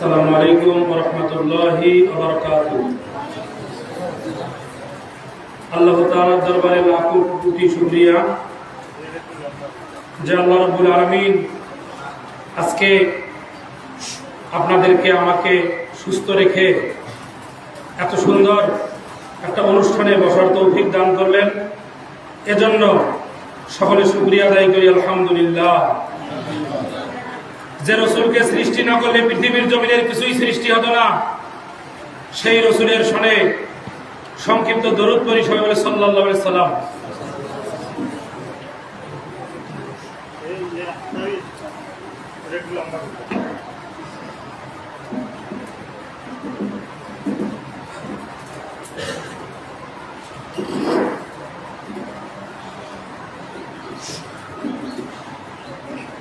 আসসালামু আলাইকুম রহমতুল্লাহি আল্লাহ তাআলার দরবারে লাখো কোটি শুকরিয়া। যে আজকে আপনাদেরকে আমাকে সুস্থ রেখে এত সুন্দর একটা অনুষ্ঠানে বসার তৌফিক দান করলেন। এজন্য সকলে শুকরিয়া আদায় করি, আলহামদুলিল্লাহ। যে রসুলকে সৃষ্টি না করলে পৃথিবীর জমিনের কিছুই সৃষ্টি হতো না। সেই রসুলের সনে সংক্ষিপ্ত দরুদ পরি সবাই বলে সাল্লাহ সাল্লাম।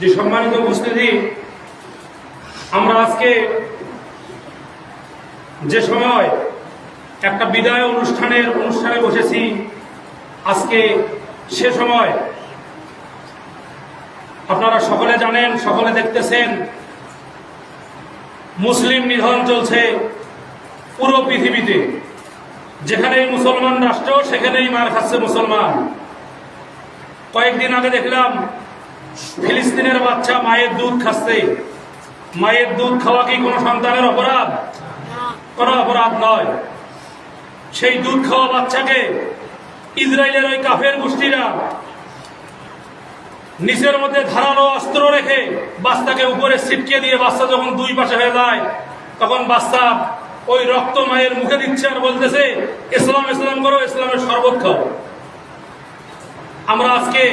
যে সম্মানিত উপস্থিতি আমরা আজকে যে সময় একটা বিদায় অনুষ্ঠানের অনুষ্ঠানে বসেছি, আজকে সে সময় আপনারা সকলে জানেন, সকলে দেখতেছেন, মুসলিম নিধন চলছে পুরো পৃথিবীতে। যেখানেই মুসলমান রাষ্ট্র, সেখানেই মার খাচ্ছে মুসলমান। কয়েকদিন আগে দেখলাম ফিলিস্তিনের বাচ্চা মায়ের দুধ খাচ্ছে। মায়ের দুধ খাওয়া কি কোনো সন্তানের অপরাধ? কোনো অপরাধ নয়। সেই দুধ খাওয়া বাচ্চাকে ইসরায়েলের ওই কাফের গোষ্ঠীরা নিচের মধ্যে ধারালো অস্ত্র রেখে বাচ্চাকে উপরে ছিটকে দিয়ে বাচ্চা যখন দুই পাশে হয়ে যায়, তখন বাচ্চা ওই রক্ত মায়ের মুখে দিচ্ছে আর বলতেছে, ইসলাম ইসলাম করো, ইসলামের শরবত খাও। আমরা আজকে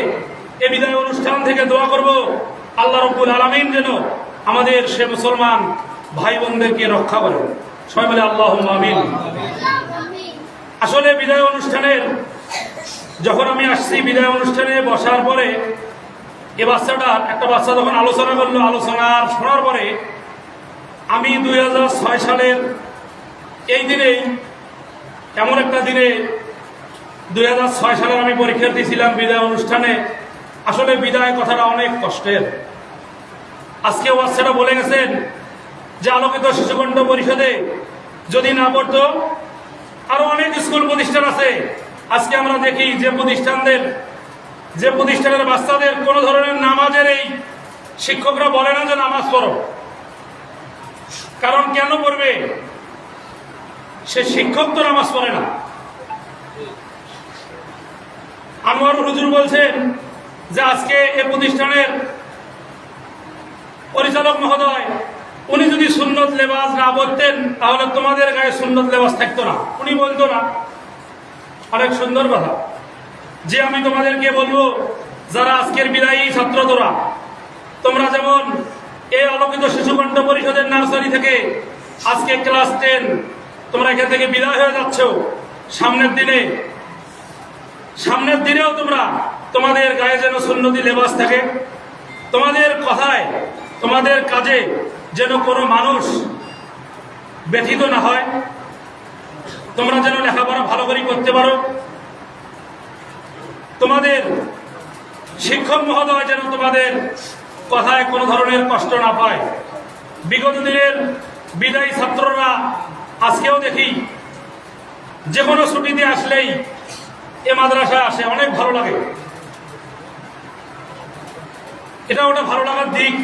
এ বিদায় অনুষ্ঠান থেকে দোয়া করব। আল্লাহ রব্বুল আলমিন যেন আমাদের সে মুসলমান ভাই বোনদেরকে রক্ষা করে। সবাই বলে আল্লাহ আমিন। আসলে বিদায় অনুষ্ঠানের, যখন আমি আসছি বিদায় অনুষ্ঠানে বসার পরে, এ বাচ্চাটার, একটা বাচ্চা যখন আলোচনা করল আলোচনার শোনার পরে, আমি দুই ছয় সালের এই দিনেই এমন একটা দিনে দুই ছয় সালের আমি পরীক্ষা দিয়েছিলাম বিদায় অনুষ্ঠানে। আসলে বিদায় কথাটা অনেক কষ্টের। আজকে বাচ্চাটা বলে গেছেন যে আলোকিত শিশুকণ্ঠ পরিষদে যদি না পড়তো, আরও অনেক স্কুল প্রতিষ্ঠান আছে। আজকে আমরা দেখি যে প্রতিষ্ঠানদের, যে প্রতিষ্ঠানের বাচ্চাদের কোনো ধরনের নামাজের এই শিক্ষকরা বলে না যে নামাজ পড়ো। কারণ কেন পড়বে? সে শিক্ষক তো নামাজ পড়ে না। আনোয়ার হুজুর বলছেন যে আজকে এ প্রতিষ্ঠানের পরিচালক মহোদয়, উনি যদি সুন্নত লেবাস না বলতেন, তাহলে তোমাদের গায়ে সুন্নত লেবাস থাকতো না। উনি বলতো না। অনেক সুন্দর কথা। যে আমি তোমাদেরকে বলব, যারা আজকের বিদায়ী ছাত্র তোরা তোমরা যেমন এই আলোকিত শিশুকণ্ঠ পরিষদের নার্সারি থেকে আজকে ক্লাস টেন, তোমরা এখান থেকে বিদায় হয়ে যাচ্ছ। সামনের দিনে, সামনের দিনেও তোমরা তোমাদের গায়ে যেন সুন্নতি লেবাস থাকে। তোমাদের কথায় তোমাদের কাজে যেন কোনো মানুষ ব্যথিত না হয়। তোমরা যেন লেখাপড়া ভালো করে করতে পারো। তোমাদের শিক্ষক মহোদয় যেন তোমাদের কথায় কোনো ধরনের কষ্ট না পায়। বিগত দিনের বিদায়ী ছাত্ররা আজকেও দেখি যে কোনো ছুটিতে আসলেই এ মাদ্রাসায় আসে, অনেক ভালো লাগে। এটা ওটা ভালো লাগার দিক।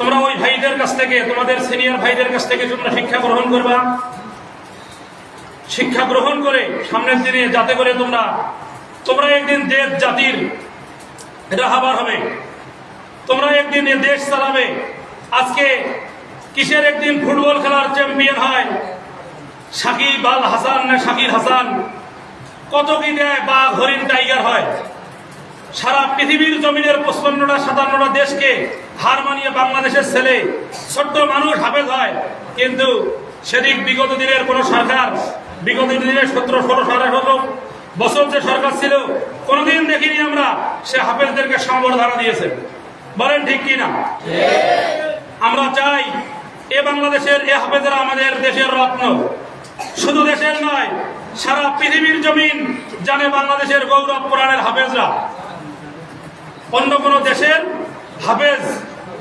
তোমরা ওই ভাইদের কাছ থেকে, তোমাদের সিনিয়র ভাইদের কাছ থেকে তোমরা শিক্ষা গ্রহণ করবা। শিক্ষা গ্রহণ করে সামনের দিনে যাতে করে তোমরা তোমরা একদিন দেশ জাতির রাহাবার হবে। তোমরা একদিন দেশ চালাবে। আজকে কিসের একদিন ফুটবল খেলার চ্যাম্পিয়ন হয়? সাকিব আল হাসান না শাকির হাসান? কত কি দেয় বা হরিণ টাইগার হয়? সারা পৃথিবীর জমিনের পঁচপান্নটা, সাতান্নটা দেশকে হার মানিয়ে বাংলাদেশের ছেলে, ছোট্ট মানুষ হাফেজ হয়। কিন্তু সেদিক বিগত দিনের কোন সরকার, বিগত দিনের সতেরো, ষোলো, সাড়ে ষোলো বছর যে সরকার ছিল, কোনোদিন দেখিনি আমরা সে হাফেজদেরকে সম্বর্ধনা দিয়েছে। বলেন ঠিক কি না আমরা চাই এ বাংলাদেশের, এ হাফেজরা আমাদের দেশের রত্ন। শুধু দেশের নয়, সারা পৃথিবীর জমিন জানে বাংলাদেশের গৌরব পুরাণের হাফেজরা। অন্য কোন দেশের হাফেজ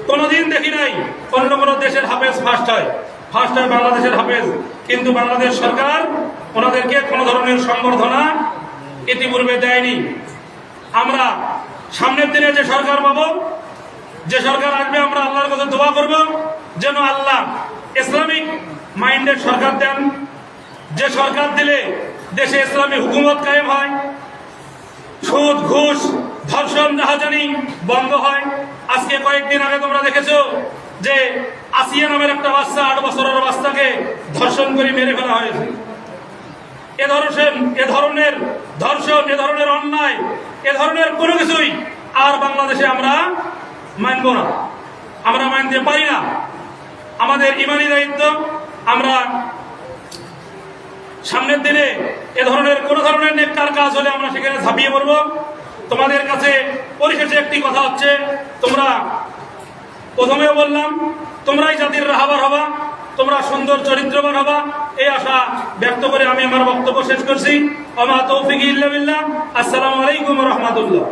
কোনোদিন দেখি নাই, অন্য কোনো দেশের হাফেজ ফার্স্ট হয়। ফার্স্ট হয় বাংলাদেশের হাফেজ। কিন্তু বাংলাদেশ সরকার ওনাদেরকে কোনো ধরনের সংবর্ধনা ইতিপূর্বে দেয়নি। আমরা সামনের দিনে যে সরকার পাবো, যে সরকার আসবে, আমরা আল্লাহর কাছে দোয়া করব, যেন আল্লাহ ইসলামিক মাইন্ডের সরকার দেন। যে সরকার দিলে দেশে ইসলামী হুকুমত কায়েম হয় সুদ, ঘুষ, ধর্ষণ রাহাজানি বন্ধ হয়। আজকে কয়েকদিন আগে তোমরা দেখেছ যে আসিয়া নামের একটা বাচ্চা আট বছরের বাচ্চাকে ধর্ষণ করে মেরে ফেলা হয়েছে। এ ধর্ষণ এ ধরনের ধর্ষণ, এ ধরনের অন্যায়, এ ধরনের কোনো কিছুই আর বাংলাদেশে আমরা মানব না। আমরা মানতে পারি না। আমাদের ইমানি দায়িত্ব, আমরা সামনের দিনে এ ধরনের কোনো ধরনের নেককার কাজ হলে আমরা সেখানে ঝাঁপিয়ে পড়ব। তোমাদের কাছে পরিশেষে একটি কথা হচ্ছে, তোমরা প্রথমেও বললাম, তোমরাই জাতির রাহাবার হবা, তোমরা সুন্দর চরিত্রবান হবা, এই আশা ব্যক্ত করে আমি আমার বক্তব্য শেষ করছি। আমা তৌফিক ইল্লা আসসালামু আলাইকুম রহমতুল্লাহ।